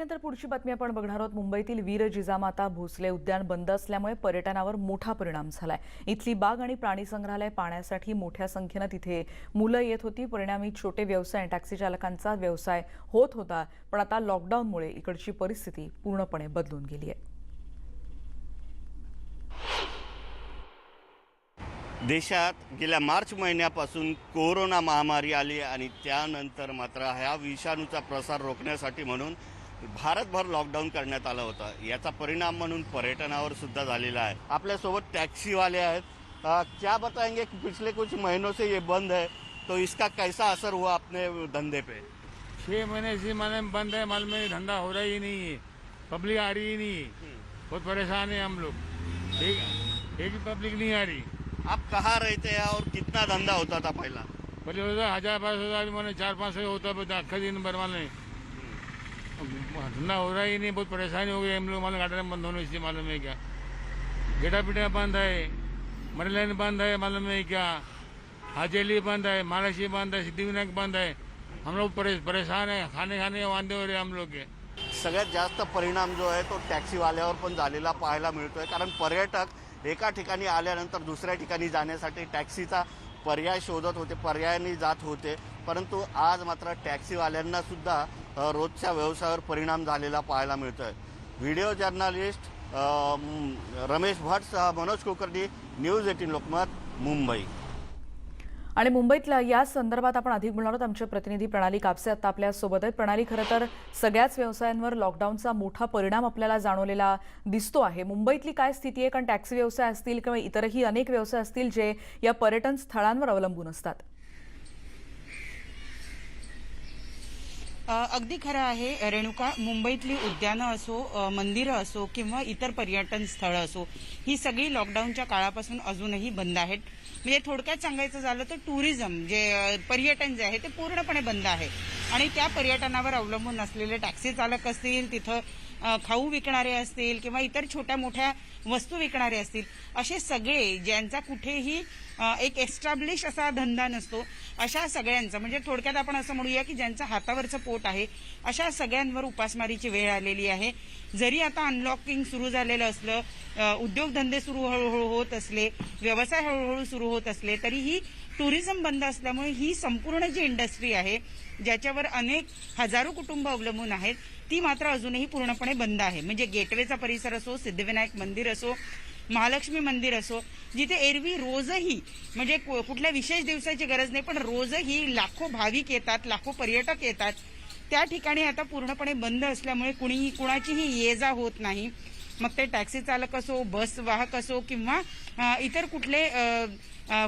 त्यानंतर पुढची बातमी आपण बघणार आहोत. मुंबईतील वीर जिजामाता भोसले उद्यान बंद असल्यामुळे पर्यटनावर मोठा परिणाम झालाय. इथली बाग आणि प्राणी संग्रहालय पाण्यासाठी मोठ्या संख्येनं तिथे मुलं येत होती. परिणामी छोटे व्यवसाय आणि टॅक्सी चालकांचा व्यवसाय होत होता. पण आता लॉकडाऊनमुळे इकडची परिस्थिती पूर्णपणे बदलून गेली आहे. देशात गेल्या मार्च महिन्यापासून कोरोना महामारी आली आणि त्यानंतर मात्र ह्या विषाणूचा प्रसार रोखण्यासाठी म्हणून भारतभर लॉकडाऊन करण्यात आलं होतं. याचा परिणाम म्हणून पर्यटनावर सुद्धा झालेला आहे. आपल्यासोबत टॅक्सीवाले आहेत. क्या बताएंगे कि पिछले कुछ महीनों से ये बंद है तो इसका कैसा असर हुआ अपने धंधे पे? छह महीने इसी महीने में बंद है माल में धंधा हो रहा ही नहीं है। पब्लिक आ रही ही नहीं है। बहुत परेशान है हम लोग। एक एक भी पब्लिक नहीं आ रही। आप कहाँ रहते हैं और कितना धंधा होता था पहला? पहले होता हजार पाँच हजार मैंने चार पाँच सौ होता अक्खा दिन भर मालूम धंधा हो रहा ही नहीं बहुत परेशानी हो गई हम लोग मालूम गार्डन बंद होने से मालूम है क्या? गेटा पीटा बंद है मरी लाइन बंद है मालूम है क्या? हाजेली बंद है महाराष्ट्री बंद है सिद्धिविनायक बंद है। हम लोग परेशान है खाने खाने वांदे हो रहे हम लोग के। सगळ्यात जास्त परिणाम जो आहे तो टॅक्सीवाल्यावर पण झालेला पाहायला मिळतोय कारण पर्यटक एका ठिकाणी आल्यानंतर दुसऱ्या ठिकाणी जाण्यासाठी टॅक्सीचा पर्याय शोधत होते पर्यायाने जात होते परंतु आज मात्र टॅक्सीवाल्यांना सुद्धा रोजच्या व्यवसायावर परिणाम झालेला पाहायला मिळतो आहे व्हिडिओ जर्नालिस्ट रमेश भट सह मनोज कुलकर्णी न्यूज एटीन लोकमत मुंबई. आणि मुंबईतल्या या संदर्भात आपण अधिक बोलणार आहोत. आमचे प्रतिनिधी प्रणाली कापसे आता आपल्यासोबत आहेत. प्रणाली खरं तर सगळ्याच व्यवसायांवर लॉकडाऊनचा मोठा परिणाम आपल्याला जाणवलेला दिसतो आहे. मुंबईतली काय स्थिती आहे? कारण टॅक्सी व्यवसाय असतील किंवा इतरही अनेक व्यवसाय असतील जे या पर्यटन स्थळांवर अवलंबून असतात. अगदी खरं आहे रेणुका मुंबईतली उद्यानं असो मंदिरं असो किंवा इतर पर्यटन स्थळं असो ही सगळी लॉकडाऊनच्या काळापासून अजूनही बंद आहेत. म्हणजे थोडक्यात सांगायचं झालं तर टुरिझम जे पर्यटन जे आहे ते पूर्णपणे बंद आहे. आणि त्या पर्यटनावर अवलंबून असलेले टॅक्सी चालक असतील तिथं खाऊ विकणारे असतील किंवा इतर छोट्या मोठ्या वस्तू विकणारे असतील असे सगळे ज्यांचा कुठेही एक एस्टॅब्लिश असा धंदा नसतो अशा सगळ्यांचं म्हणजे थोडक्यात आपण असं म्हणूया की ज्यांचं हातावरचं पोट आहे अशा सगळ्यांवर उपासमारीची वेळ आलेली आहे. जरी आता अनलॉकिंग सुरू झालेलं असलं उद्योगधंदे सुरू हळूहळू होत असले व्यवसाय हळूहळू सुरू होत असले तरीही टुरिझम बंद असल्यामुळे ही संपूर्ण जी इंडस्ट्री आहे ज्याच्यावर अनेक हजारो कुटुंब अवलंबून आहेत ती मात्र अजूनही पूर्णपणे बंद आहे. म्हणजे गेटवेचा परिसर असो सिद्धिविनायक मंदिर असो महालक्ष्मी मंदिर असो जिथे एरवी रोजही म्हणजे कु- कुठल्या विशेष दिवसाची गरज नाही पण रोजही लाखो भाविक येतात लाखो पर्यटक येतात. त्या ठिकाणी आता पूर्णपणे बंद असल्यामुळे कुणीही कुणाचीही ये जा होत नाही. मग ते टॅक्सी चालक असो बस वाहक असो किंवा इतर कुठले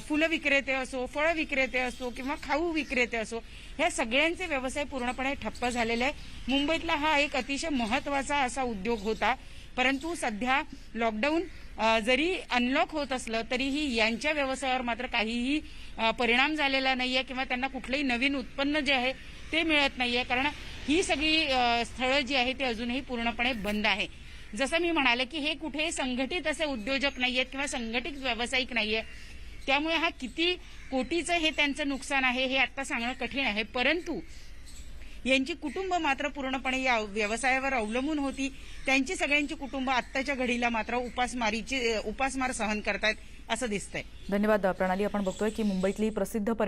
फुलं विक्रेते असो फळ विक्रेते असो किंवा खाऊ विक्रेते असो ह्या सगळ्यांचे व्यवसाय पूर्णपणे ठप्प झालेले आहे मुंबईतला हा एक अतिशय महत्त्वाचा असा उद्योग होता. परंतु सध्या लॉकडाऊन जरी अनलॉक होत असलं तरीही यांच्या व्यवसायावर मात्र काहीही परिणाम झालेला नाहीये किंवा त्यांना कुठलंही नवीन उत्पन्न जे आहे ते मिळत नाहीये. कारण ही सगळी स्थळं जी आहे ती अजूनही पूर्णपणे बंद आहे. जसं मी म्हणाले की हे कुठे संघटित असे उद्योजक नाहीयेत किंवा संघटित व्यावसायिक नाहीये त्यामुळे हा किती कोटीचं हे त्यांचं नुकसान आहे हे आता सांगणं कठीण आहे. परंतु यांची कुटुंब मात्र पूर्णपणे या व्यवसायावर अवलंबून होती. त्यांची सगळ्यांची कुटुंब आत्ताच्या घडीला मात्र उपासमारीची उपासमार सहन करतायत असं दिसतंय. धन्यवाद प्रणाली. आपण बघतोय की मुंबईतली प्रसिद्ध